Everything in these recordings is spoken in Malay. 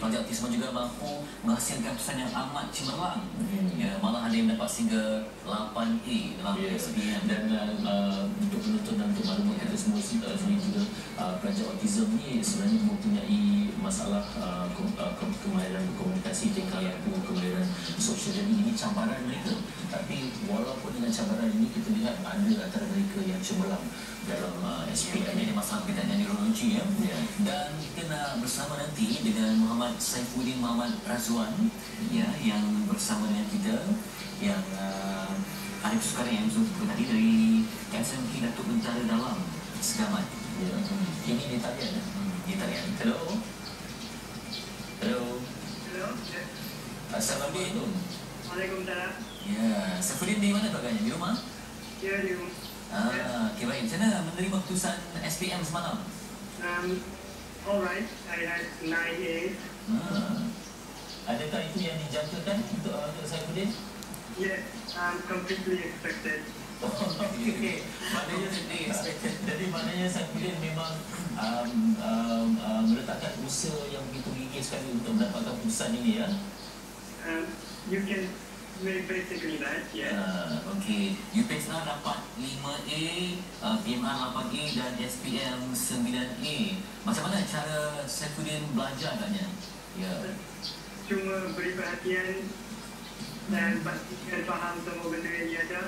pelajar autisma juga mampu menghasilkan pesan yang amat cemerlang. Ya, malah ada yang dapat sehingga 8A dalam Ya, SPM. dan uh, untuk penonton dan untuk maklumat kita semua uh, sini juga uh, pelajar autism ni sebenarnya mempunyai masalah uh, uh, kemahiran berkomunikasi, tingkah laku, kemahiran sosial dan ini cabaran mereka. Tapi walaupun dengan cabaran ini kita lihat ada antara mereka yang cemerlang dalam uh, SPM Ini ini. masalah berkaitan dengan neurologi ya. Ya. Dan kita nak bersama nanti dengan Muhammad Saifuddin Muhammad Razwan ya yang bersama dengan kita yang uh, ada sekarang yang bersama tadi dari SMK Datuk Bentara Dalam Segamat. Ya. Ini di talian. ya? Hmm, di talian. Hello. Hello. Hello. Assalamualaikum. Waalaikumsalam. Ya, Saifuddin di mana tu agaknya? Di rumah? Ya, di. Ah, okay, baik. Macam mana menerima keputusan SPM semalam? Um, alright. I had nine A's. Ah. Adakah itu yang dijangkakan untuk uh, untuk Saifuddin? Yes, um, completely expected. Okey, maknanya Completely expected. Jadi maknanya Saifuddin memang um, um, um, meletakkan usaha yang begitu gigih sekali untuk mendapatkan keputusan ini ya. Um, you can basically that. Yes. Uh, Okey, UPSR dapat 5A, uh, PMR 8A dan SPM 9A. Macam mana cara Saifuddin belajar agaknya? Ya. Cuma beri perhatian dan pastikan faham semua benda yang dia ada.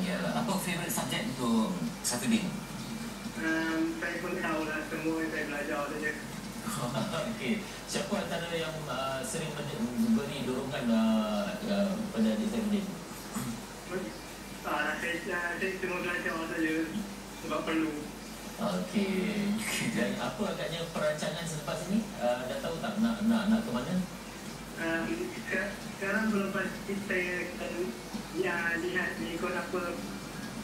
Ya, apa favorite subjek untuk Saifuddin? Um, saya pun tahu lah semua yang saya belajar saja. Okey, siapa antara yang uh, sering beri dorongan uh, uh, pada adik Saifuddin? Ah, saya, saya cuma belajar saja sebab perlu. Okey. Dan apa agaknya perancangan selepas ini? Uh, dah tahu tak nak nak nak ke mana? Sek- sekarang belum pasti saya ya, lihat ikut apa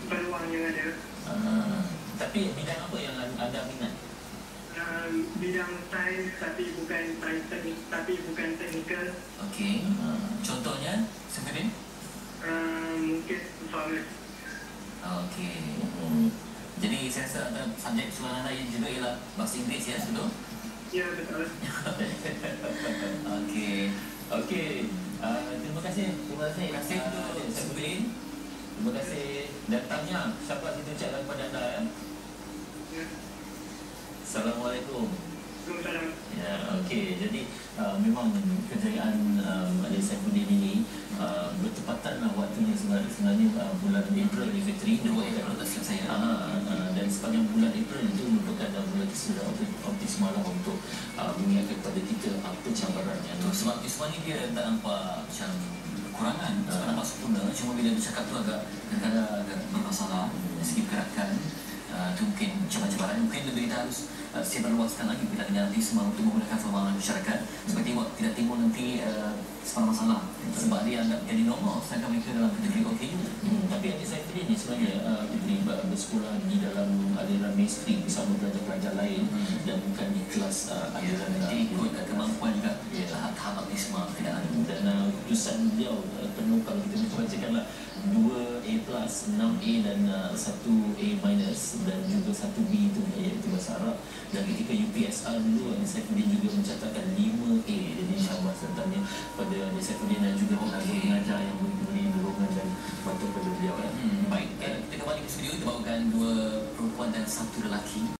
peluang yang ada. Uh, tapi bidang apa yang an- anda minat? um, bidang sains tapi bukan sains teknik tapi bukan teknikal Okey. Uh, Contohnya, Saifuddin? um, mungkin farmers Okey. hmm. Jadi saya rasa ada subjek anda yang juga ialah bahasa Inggeris ya, betul? ya betul Okey. Okey. Uh, terima kasih. Terima kasih. Terima kasih untuk Uh, Adik Saifuddin. Terima kasih datangnya. Siapa kita ucapkan kepada anda ya? ya Assalamualaikum. Assalamualaikum Ya, okey. Jadi uh, memang kejayaan um, Adik Saifuddin ini uh, bertepatan lah waktunya sebenarnya, sebenarnya uh, bulan April ni Fitri. Dua ekor tak silap saya. Ah, ah, dan sepanjang bulan April itu merupakan uh, bulan kesedah optimisme lah untuk uh, mengingatkan kepada kita apa cabaran yang Betul, sebab ni dia tak nampak macam kekurangan. Sebab Ah. nampak sempurna. Cuma bila dia cakap tu agak kadang-kadang agak bermasalah. Dari segi pergerakan uh, tu mungkin cabaran-cabaran mungkin lebih kita harus uh, sebar luaskan lagi bila dengan autisma untuk menggunakan formal masyarakat. Sebab tengok tidak timbul nanti uh, sebarang masalah sebab dia anggap jadi normal sedangkan mereka dalam kategori okey Hmm, tapi adik saya Fitri ni sebenarnya uh, Fitri ber- bersekolah di dalam aliran mainstream bersama pelajar-pelajar lain Hmm. dan bukan di kelas uh, aliran uh, dia ikut uh, kemampuan juga. Ya. tahap-tahap autisma tidak ada. Dan uh, keputusan beliau uh, penuh kalau kita boleh bacakanlah 2 A plus 6 A dan uh, 1 A minus dan juga 1 B itu iaitu Arab dan ketika UPSR dulu Adik Saifuddin juga mencatatkan 5 A. Jadi insyaAllah sertanya pada Adik Saifuddin dan juga Okey. pengajar yang memberi dorongan dan bantu kepada beliau ya. Hmm, baik, kita kembali ke studio. Kita bawakan dua perempuan dan satu lelaki